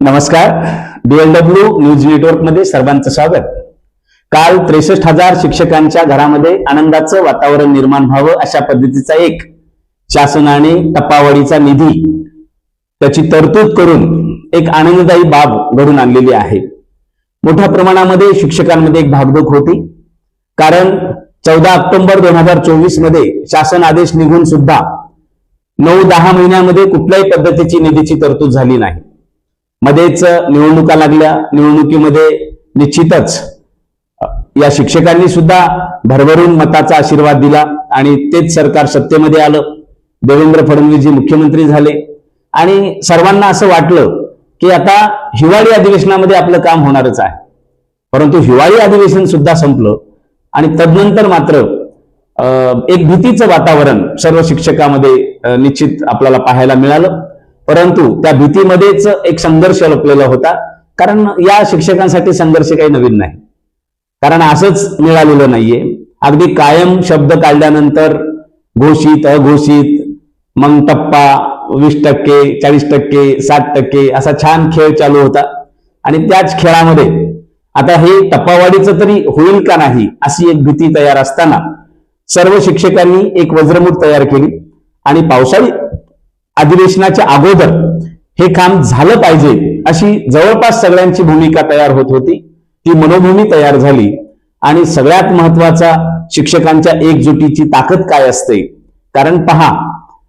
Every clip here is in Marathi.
नमस्कार. डीएलडब्ल्यू न्यूज नेटवर्कमध्ये सर्वांचं स्वागत. काल त्रेसष्ट हजार शिक्षकांच्या घरामध्ये आनंदाचं वातावरण निर्माण व्हावं अशा पद्धतीचा एक शासनाने टप्पावाडीचा निधी त्याची तरतूद करून एक आनंददायी बाब घडून आणलेली आहे. मोठ्या प्रमाणामध्ये शिक्षकांमध्ये एक भागदूक होती. कारण चौदा ऑक्टोबर दोन हजार चोवीसमध्ये शासन आदेश निघून सुद्धा नऊ दहा महिन्यामध्ये कुठल्याही पद्धतीची निधीची तरतूद झाली नाही. मध्येच निवडणुका लागल्या. निवडणुकीमध्ये निश्चितच या शिक्षकांनी सुद्धा भरभरून मताचा आशीर्वाद दिला आणि तेच सरकार सत्तेमध्ये आलं. देवेंद्र फडणवीसजी मुख्यमंत्री झाले. आणि सर्वांना असं वाटलं की आता हिवाळी अधिवेशनामध्ये आपलं काम होणारच आहे. परंतु हिवाळी अधिवेशन सुद्धा संपलं आणि तदनंतर मात्र एक भीतीचं वातावरण सर्व शिक्षकामध्ये निश्चित आपल्याला पाहायला मिळालं. परंतु त्या भीतीमध्येच एक संघर्ष लपलेला होता. कारण या शिक्षकांसाठी संघर्ष काही नवीन नाही. कारण असंच मिळालेलं नाहीये. अगदी कायम शब्द काढल्यानंतर घोषित अघोषित मग टप्पा वीस टक्के चाळीस टक्के साठ टक्के असा छान खेळ चालू होता. आणि त्याच खेळामध्ये आता हे टप्पावाढीचं तरी होईल का नाही अशी एक भीती तयार असताना सर्व शिक्षकांनी एक वज्रमूठ तयार केली. आणि पावसाळी अधिवेशनाच्या अगोदर हे काम झालं पाहिजे अशी जवळपास सगळ्यांची भूमिका तयार होत होती. ती मनोभूमी तयार झाली आणि सगळ्यात महत्त्वाचा शिक्षकांच्या एकजुटीची ताकद काय असते? कारण पहा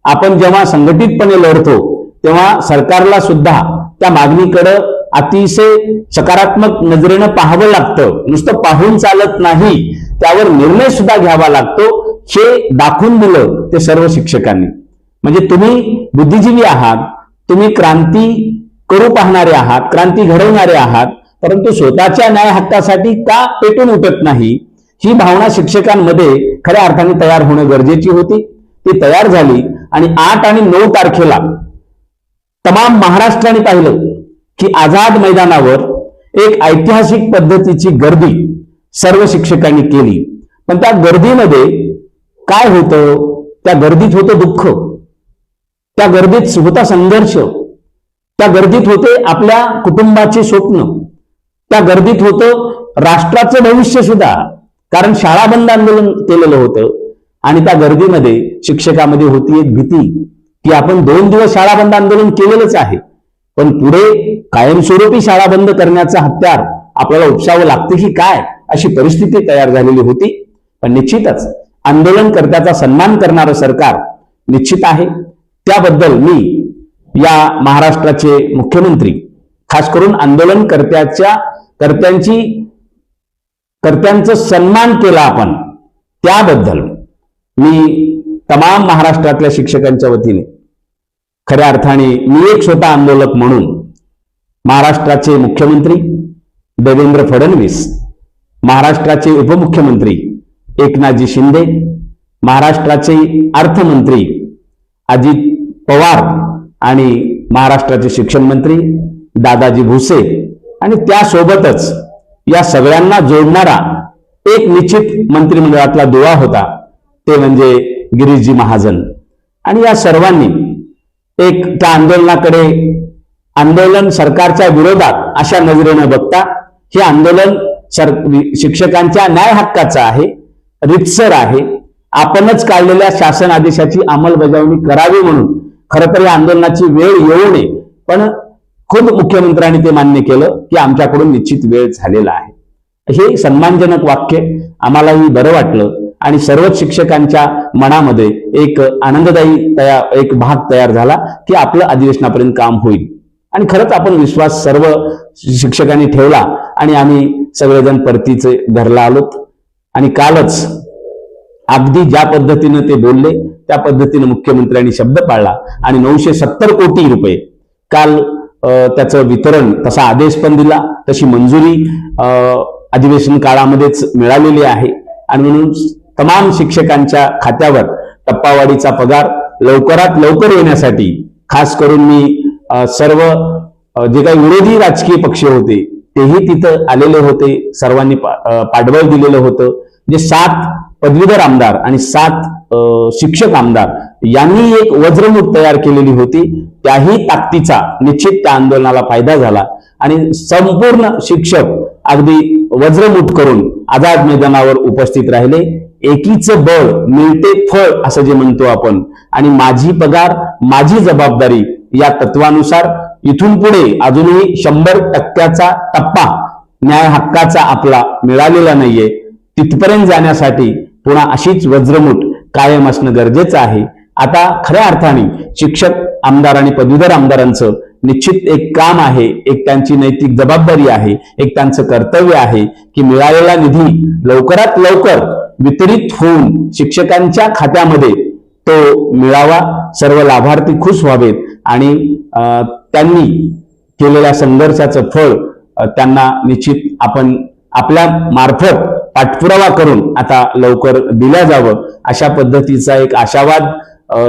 आपण जेव्हा संघटितपणे लढतो तेव्हा सरकारला सुद्धा त्या मागणीकडं अतिशय सकारात्मक नजरेनं पाहावं लागतं. नुसतं पाहून चालत नाही त्यावर निर्णय सुद्धा घ्यावा लागतो. हे दाखवून दिलं ते सर्व शिक्षकांनी. म्हणजे तुम्ही बुद्धिजीवी आहात तुम्ही क्रांती करू पाहणारे आहात क्रांती घडवणारे आहात परंतु स्वतःच्या न्याय हक्कासाठी का पेटून उठत नाही? ही भावना शिक्षकांमध्ये खऱ्या अर्थाने तयार होणं गरजेची होती. ती तयार झाली आणि आठ आणि नऊ तारखेला तमाम महाराष्ट्राने पाहिलं की आझाद मैदानावर एक ऐतिहासिक पद्धतीची गर्दी सर्व शिक्षकांनी केली. पण त्या गर्दीमध्ये काय होतं? त्या गर्दीत होतं दुःख. त्या गर्दीत होता संघर्ष त्या गर्दीत होते आपल्या कुटुंबाचे स्वप्न त्या गर्दीत होतं राष्ट्राचं भविष्य सुद्धा कारण शाळा बंद आंदोलन केलेलं होतं आणि त्या गर्दीमध्ये शिक्षकामध्ये होती एक भीती की आपण दोन दिवस शाळा बंद आंदोलन केलेलंच आहे पण पुढे कायमस्वरूपी शाळा बंद करण्याचा हत्यार आपल्याला उपसावं लागतं की काय अशी परिस्थिती तयार झालेली होती. पण निश्चितच आंदोलनकर्त्याचा सन्मान करणारं सरकार निश्चित आहे. त्याबद्दल मी या महाराष्ट्राचे मुख्यमंत्री खास करून आंदोलनकर्त्याच्या कर्त्यांची कर्त्यांचा सन्मान केला आपण त्याबद्दल मी तमाम महाराष्ट्रातल्या शिक्षकांच्या वतीने खऱ्या अर्थाने मी एक स्वतः आंदोलक म्हणून महाराष्ट्राचे मुख्यमंत्री देवेंद्र फडणवीस महाराष्ट्राचे उपमुख्यमंत्री एकनाथजी शिंदे महाराष्ट्राचे अर्थमंत्री अजित पवार आणि महाराष्ट्राचे शिक्षण मंत्री दादाजी भुसे आणि त्यासोबतच या सगळ्यांना जोडणारा एक निश्चित मंत्रिमंडळातला दुवा होता ते म्हणजे गिरीशजी महाजन. आणि या सर्वांनी एक त्या आंदोलनाकडे आंदोलन सरकारच्या विरोधात अशा नजरेनं बघता हे आंदोलन सर शिक्षकांच्या न्याय हक्काचं आहे रितसर आहे. आपणच काढलेल्या शासन आदेशाची अंमलबजावणी करावी म्हणून खरं तर या आंदोलनाची वेळ येऊ नये. पण खुद मुख्यमंत्र्यांनी ते मान्य केलं की आमच्याकडून निश्चित वेळ झालेला आहे. हे सन्मानजनक वाक्य आम्हालाही बरं वाटलं आणि सर्वच शिक्षकांच्या मनामध्ये एक आनंददायी तयार एक भाग तयार झाला की आपलं अधिवेशनापर्यंत काम होईल. आणि खरंच आपण विश्वास सर्व शिक्षकांनी ठेवला आणि आम्ही सगळेजण परतीचे घरला आलोत. आणि कालच अगदी ज्या पद्धतीनं ते बोलले त्या पद्धतीनं मुख्यमंत्र्यांनी शब्द पाळला. आणि नऊशे सत्तर कोटी रुपये काल त्याचं वितरण तसा आदेश पण दिला. तशी मंजुरी अधिवेशन काळामध्येच मिळालेली आहे. आणि म्हणून तमाम शिक्षकांच्या खात्यावर टप्पावाढीचा पगार लवकरात लवकर येण्यासाठी खास करून मी सर्व जे काही विरोधी राजकीय पक्ष होते तेही तिथं आलेले होते. सर्वांनी पाठबळ दिलेलं होतं. जे सात पदवीधर आमदार आणि सात शिक्षक आमदार यांनी एक वज्रमूठ तयार केलेली होती. त्याही ताकदीचा निश्चित त्या आंदोलनाला फायदा झाला. आणि संपूर्ण शिक्षक अगदी वज्रमूठ करून आझाद मैदानावर उपस्थित राहिले. एकीचं बळ मिळते फळ असं जे म्हणतो आपण. आणि माझी पगार माझी जबाबदारी या तत्वानुसार इथून पुढे अजूनही शंभर टक्क्याचा टप्पा न्याय हक्काचा आपला मिळालेला नाहीये. तिथपर्यंत जाण्यासाठी पुन्हा अशीच वज्रमूठ कायम असणं गरजेचं आहे. आता खऱ्या अर्थाने शिक्षक आमदार आणि पदवीधर आमदारांचं निश्चित एक काम आहे एक त्यांची नैतिक जबाबदारी आहे एक त्यांचं कर्तव्य आहे की मिळालेला निधी लवकरात लवकर वितरित होऊन शिक्षकांच्या खात्यामध्ये तो मिळावा सर्व लाभार्थी खुश व्हावेत आणि अं, त्यांनी केलेल्या संघर्षाचं फळ त्यांना निश्चित आपण आपल्या मार्फत पाठपुरावा करून आता लवकर दिल्या जावं अशा पद्धतीचा एक आशावाद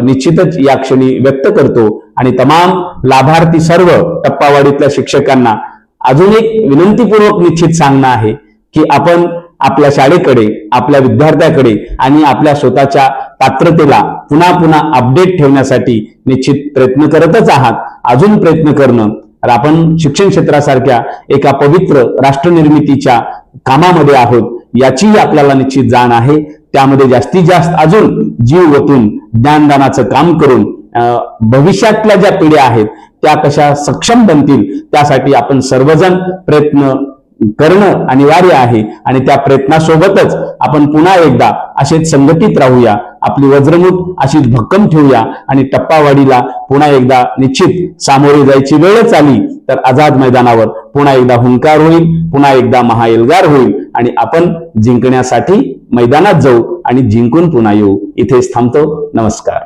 निश्चितच या क्षणी व्यक्त करतो. आणि तमाम लाभार्थी सर्व टप्पावाडीतल्या शिक्षकांना अजून एक विनंतीपूर्वक निश्चित सांगणं आहे की आपण आपल्या शाळेकडे आपल्या विद्यार्थ्याकडे आणि आपल्या स्वतःच्या पात्रतेला पुन्हा पुन्हा अपडेट ठेवण्यासाठी निश्चित प्रयत्न करतच आहात. अजून प्रयत्न करणं तर आपण शिक्षण क्षेत्रासारख्या एका पवित्र राष्ट्रनिर्मितीच्या कामामध्ये आहोत. याचीही आपल्याला निश्चित जाण आहे. त्यामध्ये जास्तीत जास्त अजून जीव ओतून ज्ञानदानाचं काम करून अं, भविष्यातल्या ज्या पिढ्या आहेत त्या कशा सक्षम बनतील त्यासाठी आपण सर्वजण प्रयत्न करणं अनिवार्य आहे आणि त्या प्रयत्नासोबतच आपण पुन्हा एकदा असेच संघटित राहूया आपली वज्रमूठ अशीच भक्कम ठेवूया आणि टप्पावाडीला पुन्हा एकदा निश्चित सामोरे जायची वेळच आली तर आझाद मैदानावर पुन्हा एकदा हुंकार होईल पुन्हा एकदा महाएल्गार होईल आणि आपण जिंकण्यासाठी मैदानात जाऊ आणि जिंकून पुन्हा येऊ. इथेच थांबतो. नमस्कार.